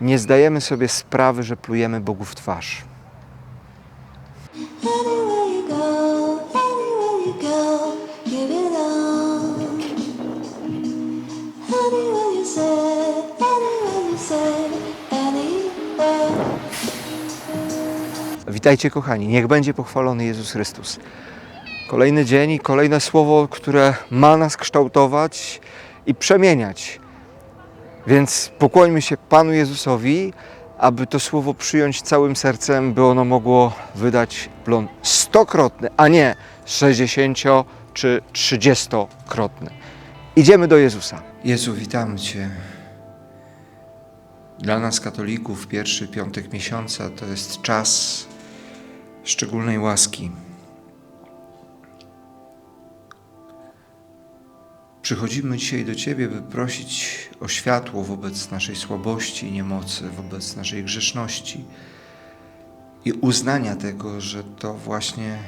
nie zdajemy sobie sprawy, że plujemy Bogu w twarz. Witajcie kochani, niech będzie pochwalony Jezus Chrystus. Kolejny dzień i kolejne słowo, które ma nas kształtować i przemieniać. Więc pokłońmy się Panu Jezusowi, aby to słowo przyjąć całym sercem, by ono mogło wydać plon stokrotny, a nie 60 czy 30-krotny. Idziemy do Jezusa. Jezu, witamy Cię. Dla nas, katolików, pierwszy piątek miesiąca to jest czas szczególnej łaski. Przychodzimy dzisiaj do Ciebie, by prosić o światło wobec naszej słabości i niemocy, wobec naszej grzeszności i uznania tego, że to właśnie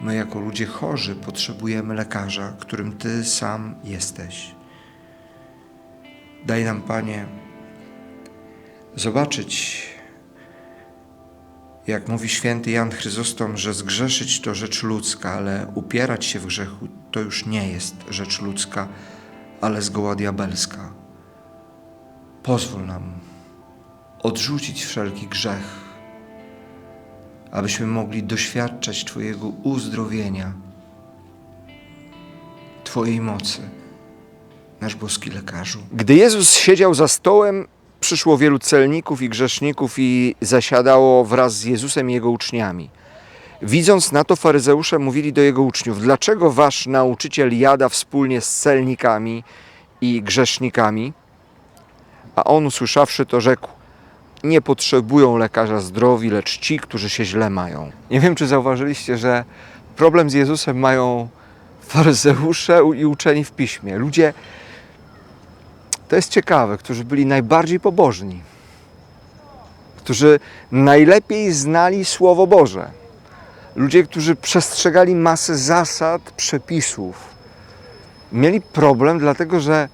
my, jako ludzie chorzy, potrzebujemy lekarza, którym Ty sam jesteś. Daj nam, Panie, zobaczyć, jak mówi święty Jan Chryzostom, że zgrzeszyć to rzecz ludzka, ale upierać się w grzechu to już nie jest rzecz ludzka, ale zgoła diabelska. Pozwól nam odrzucić wszelki grzech, abyśmy mogli doświadczać Twojego uzdrowienia, Twojej mocy, nasz boski lekarzu. Gdy Jezus siedział za stołem, przyszło wielu celników i grzeszników i zasiadało wraz z Jezusem i jego uczniami. Widząc na to, faryzeusze mówili do jego uczniów: Dlaczego wasz nauczyciel jada wspólnie z celnikami i grzesznikami? A on, usłyszawszy to, rzekł: Nie potrzebują lekarza zdrowi, lecz ci, którzy się źle mają. Nie wiem, czy zauważyliście, że problem z Jezusem mają faryzeusze i uczeni w piśmie. Ludzie, to jest ciekawe, którzy byli najbardziej pobożni, którzy najlepiej znali Słowo Boże. Ludzie, którzy przestrzegali masę zasad, przepisów, mieli problem, dlatego że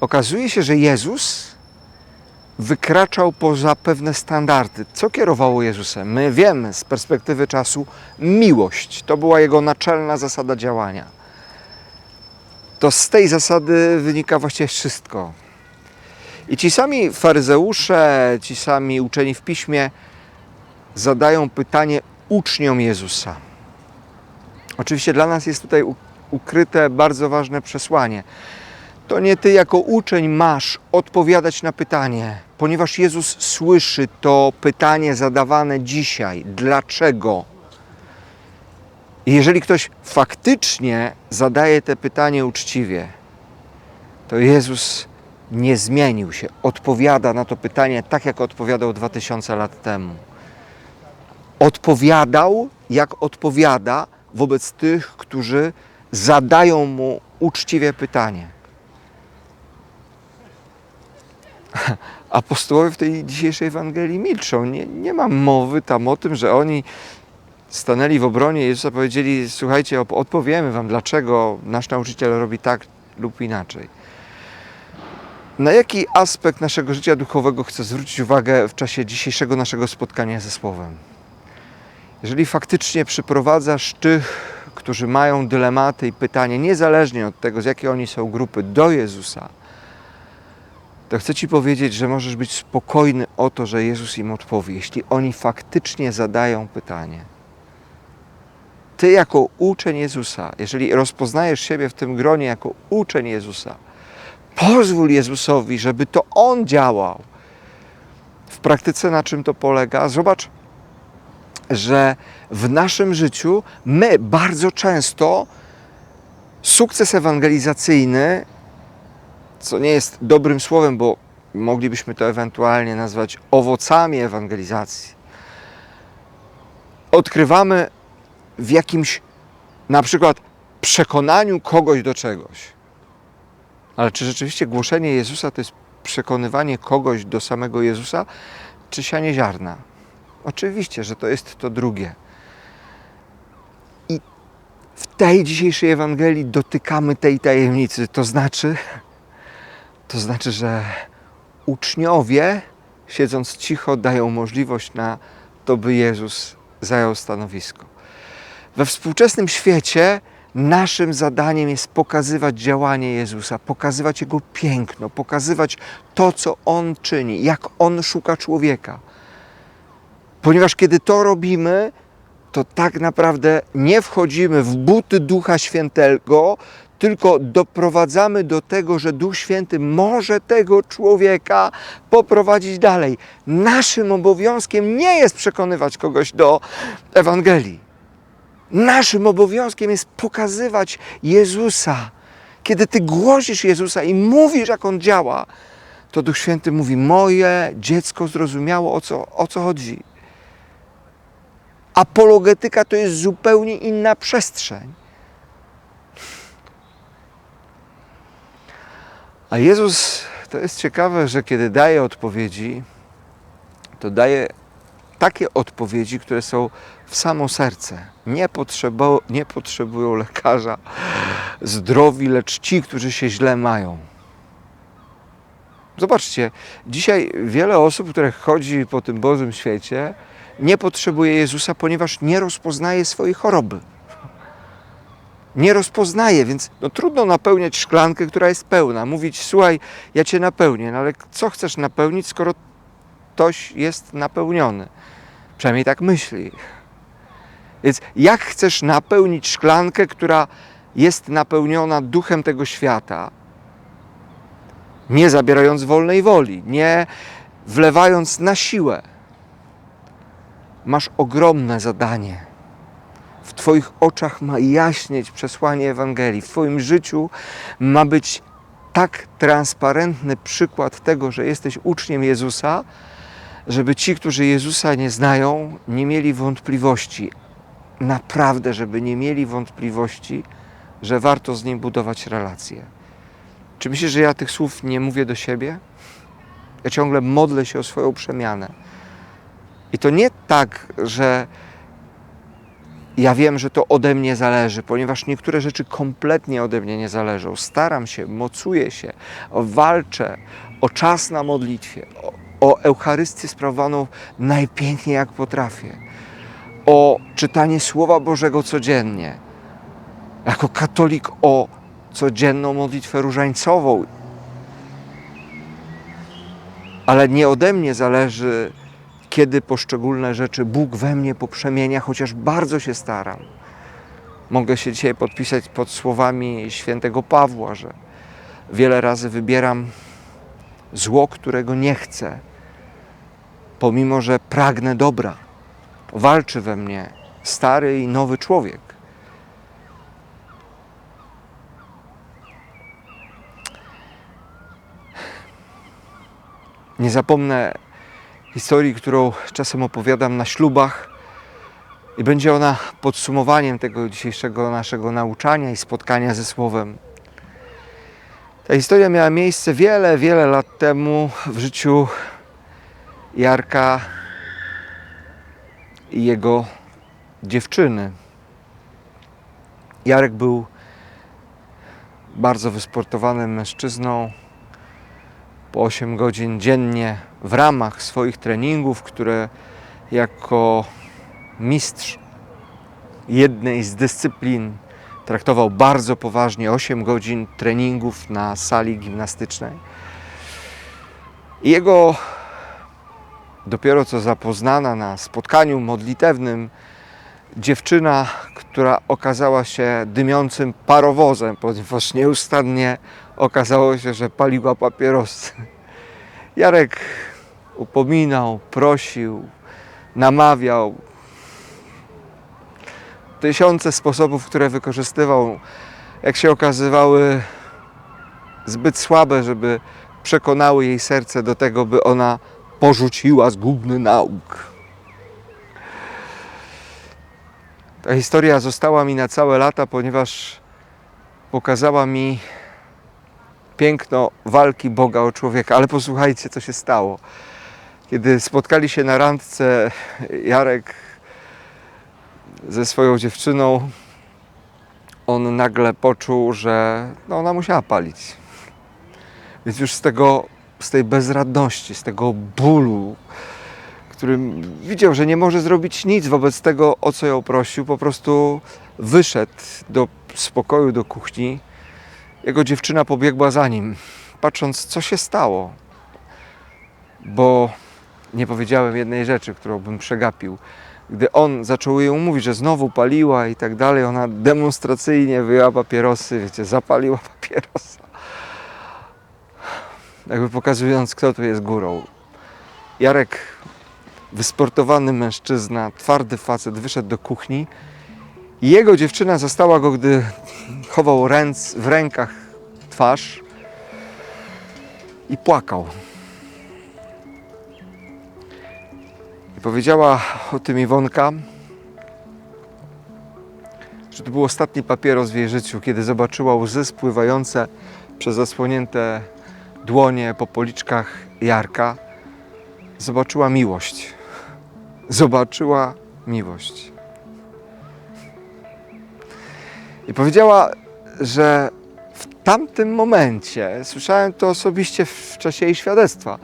okazuje się, że Jezus wykraczał poza pewne standardy. Co kierowało Jezusem? My wiemy z perspektywy czasu miłość. To była jego naczelna zasada działania. To z tej zasady wynika właściwie wszystko. I ci sami faryzeusze, ci sami uczeni w piśmie zadają pytanie uczniom Jezusa. Oczywiście dla nas jest tutaj ukryte bardzo ważne przesłanie. To nie ty jako uczeń masz odpowiadać na pytanie, ponieważ Jezus słyszy to pytanie zadawane dzisiaj. Dlaczego? I jeżeli ktoś faktycznie zadaje te pytanie uczciwie, to Jezus nie zmienił się. Odpowiada na to pytanie tak, jak odpowiadał 2000 lat temu. Odpowiadał, jak odpowiada wobec tych, którzy zadają mu uczciwie pytanie. Apostołowie w tej dzisiejszej Ewangelii milczą. Nie, nie ma mowy tam o tym, że oni stanęli w obronie Jezusa, powiedzieli: Słuchajcie, odpowiemy Wam, dlaczego nasz nauczyciel robi tak lub inaczej. Na jaki aspekt naszego życia duchowego chcę zwrócić uwagę w czasie dzisiejszego naszego spotkania ze Słowem? Jeżeli faktycznie przyprowadzasz tych, którzy mają dylematy i pytania, niezależnie od tego, z jakiej oni są grupy, do Jezusa, to chcę Ci powiedzieć, że możesz być spokojny o to, że Jezus im odpowie, jeśli oni faktycznie zadają pytanie. Ty, jako uczeń Jezusa, jeżeli rozpoznajesz siebie w tym gronie jako uczeń Jezusa, pozwól Jezusowi, żeby to On działał. W praktyce na czym to polega? Zobacz, że w naszym życiu my bardzo często sukces ewangelizacyjny, co nie jest dobrym słowem, bo moglibyśmy to ewentualnie nazwać owocami ewangelizacji, odkrywamy w jakimś na przykład przekonaniu kogoś do czegoś. Ale czy rzeczywiście głoszenie Jezusa to jest przekonywanie kogoś do samego Jezusa, czy sianie ziarna? Oczywiście, że to jest to drugie. I w tej dzisiejszej Ewangelii dotykamy tej tajemnicy. To znaczy, to znaczy, że uczniowie siedząc cicho, dają możliwość na to, by Jezus zajął stanowisko. We współczesnym świecie naszym zadaniem jest pokazywać działanie Jezusa, pokazywać Jego piękno, pokazywać to, co On czyni, jak On szuka człowieka. Ponieważ kiedy to robimy, to tak naprawdę nie wchodzimy w buty Ducha Świętego, tylko doprowadzamy do tego, że Duch Święty może tego człowieka poprowadzić dalej. Naszym obowiązkiem nie jest przekonywać kogoś do Ewangelii. Naszym obowiązkiem jest pokazywać Jezusa. Kiedy ty głosisz Jezusa i mówisz, jak on działa, to Duch Święty mówi: Moje dziecko zrozumiało, o co, o co chodzi. Apologetyka to jest zupełnie inna przestrzeń. A Jezus, to jest ciekawe, że kiedy daje odpowiedzi, to daje takie odpowiedzi, które są w samo serce. Nie, nie potrzebują lekarza zdrowi, lecz ci, którzy się źle mają. Zobaczcie, dzisiaj wiele osób, które chodzi po tym Bożym świecie, nie potrzebuje Jezusa, ponieważ nie rozpoznaje swojej choroby. Nie rozpoznaje, więc no, trudno napełniać szklankę, która jest pełna. Mówić, słuchaj, ja cię napełnię, no ale co chcesz napełnić, skoro ktoś jest napełniony? Przynajmniej tak myśli. Więc jak chcesz napełnić szklankę, która jest napełniona duchem tego świata, nie zabierając wolnej woli, nie wlewając na siłę? Masz ogromne zadanie. W Twoich oczach ma jaśnieć przesłanie Ewangelii. W Twoim życiu ma być tak transparentny przykład tego, że jesteś uczniem Jezusa, żeby ci, którzy Jezusa nie znają, nie mieli wątpliwości. Naprawdę, żeby nie mieli wątpliwości, że warto z Nim budować relacje. Czy myślisz, że ja tych słów nie mówię do siebie? Ja ciągle modlę się o swoją przemianę. I to nie tak, że ja wiem, że to ode mnie zależy, ponieważ niektóre rzeczy kompletnie ode mnie nie zależą. Staram się, mocuję się, walczę o czas na modlitwie, o, o Eucharystię sprawowaną najpiękniej jak potrafię, o czytanie Słowa Bożego codziennie. Jako katolik o codzienną modlitwę różańcową. Ale nie ode mnie zależy, kiedy poszczególne rzeczy Bóg we mnie poprzemienia, chociaż bardzo się staram. Mogę się dzisiaj podpisać pod słowami świętego Pawła, że wiele razy wybieram zło, którego nie chcę, pomimo że pragnę dobra. Walczy we mnie stary i nowy człowiek. Nie zapomnę historii, którą czasem opowiadam na ślubach i będzie ona podsumowaniem tego dzisiejszego naszego nauczania i spotkania ze Słowem. Ta historia miała miejsce wiele, wiele lat temu w życiu Jarka jego dziewczyny. Jarek był bardzo wysportowanym mężczyzną. Po 8 godzin dziennie w ramach swoich treningów, które jako mistrz jednej z dyscyplin traktował bardzo poważnie 8 godzin treningów na sali gimnastycznej. I jego dopiero co zapoznana na spotkaniu modlitewnym dziewczyna, która okazała się dymiącym parowozem, ponieważ nieustannie okazało się, że paliła papierosy. Jarek upominał, prosił, namawiał. Tysiące sposobów, które wykorzystywał, jak się okazywały, zbyt słabe, żeby przekonały jej serce do tego, by ona porzuciła zgubny nauk. Ta historia została mi na całe lata, ponieważ pokazała mi piękno walki Boga o człowieka. Ale posłuchajcie, co się stało. Kiedy spotkali się na randce Jarek ze swoją dziewczyną, on nagle poczuł, że no ona musiała palić. Więc już z tego z tej bezradności, z tego bólu, którym widział, że nie może zrobić nic wobec tego, o co ją prosił, po prostu wyszedł do spokoju, do kuchni. Jego dziewczyna pobiegła za nim, patrząc, co się stało. Bo nie powiedziałem jednej rzeczy, którą bym przegapił. Gdy on zaczął jej mówić, że znowu paliła i tak dalej, ona demonstracyjnie wyjęła papierosy, wiecie, zapaliła papierosa. Jakby pokazując, kto tu jest górą. Jarek, wysportowany mężczyzna, twardy facet, wyszedł do kuchni jego dziewczyna zastała go, gdy chował ręc, w rękach twarz i płakał. I powiedziała o tym Iwonka, że to był ostatni papieros w jej życiu, kiedy zobaczyła łzy spływające przez zasłonięte dłonie po policzkach Jarka. Zobaczyła miłość. Zobaczyła miłość. I powiedziała, że w tamtym momencie, słyszałem to osobiście w czasie jej świadectwa,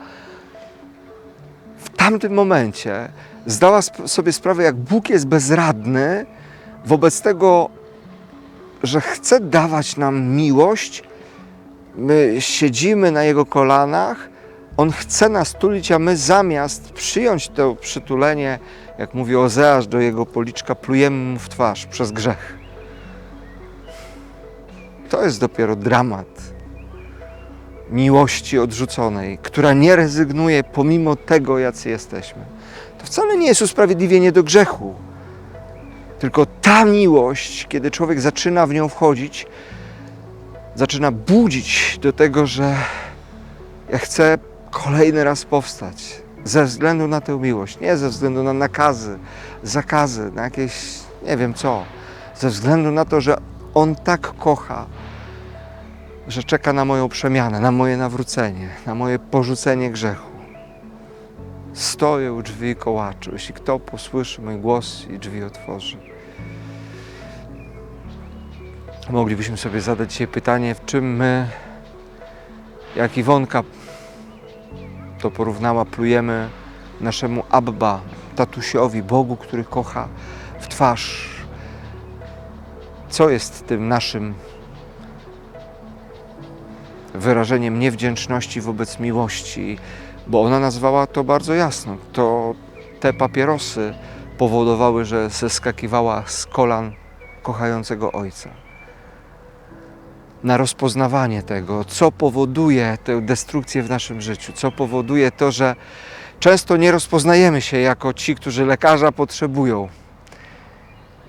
w tamtym momencie zdała sobie sprawę, jak Bóg jest bezradny wobec tego, że chce dawać nam miłość. My siedzimy na Jego kolanach, On chce nas tulić, a my zamiast przyjąć to przytulenie, jak mówi Ozeasz do Jego policzka, plujemy Mu w twarz przez grzech. To jest dopiero dramat miłości odrzuconej, która nie rezygnuje pomimo tego, jacy jesteśmy. To wcale nie jest usprawiedliwienie do grzechu, tylko ta miłość, kiedy człowiek zaczyna w nią wchodzić, zaczyna budzić do tego, że ja chcę kolejny raz powstać. Ze względu na tę miłość, nie ze względu na nakazy, zakazy, na jakieś nie wiem co. Ze względu na to, że On tak kocha, że czeka na moją przemianę, na moje nawrócenie, na moje porzucenie grzechu. Stoję u drzwi i kołaczę. Jeśli kto posłyszy mój głos i drzwi otworzy. Moglibyśmy sobie zadać dzisiaj pytanie, w czym my, jak Iwonka to porównała, plujemy naszemu Abba, tatusiowi, Bogu, który kocha w twarz. Co jest tym naszym wyrażeniem niewdzięczności wobec miłości? Bo ona nazwała to bardzo jasno. To te papierosy powodowały, że zeskakiwała z kolan kochającego ojca na rozpoznawanie tego, co powoduje tę destrukcję w naszym życiu, co powoduje to, że często nie rozpoznajemy się jako ci, którzy lekarza potrzebują.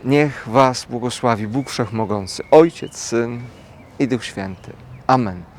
Niech Was błogosławi Bóg Wszechmogący, Ojciec, Syn i Duch Święty. Amen.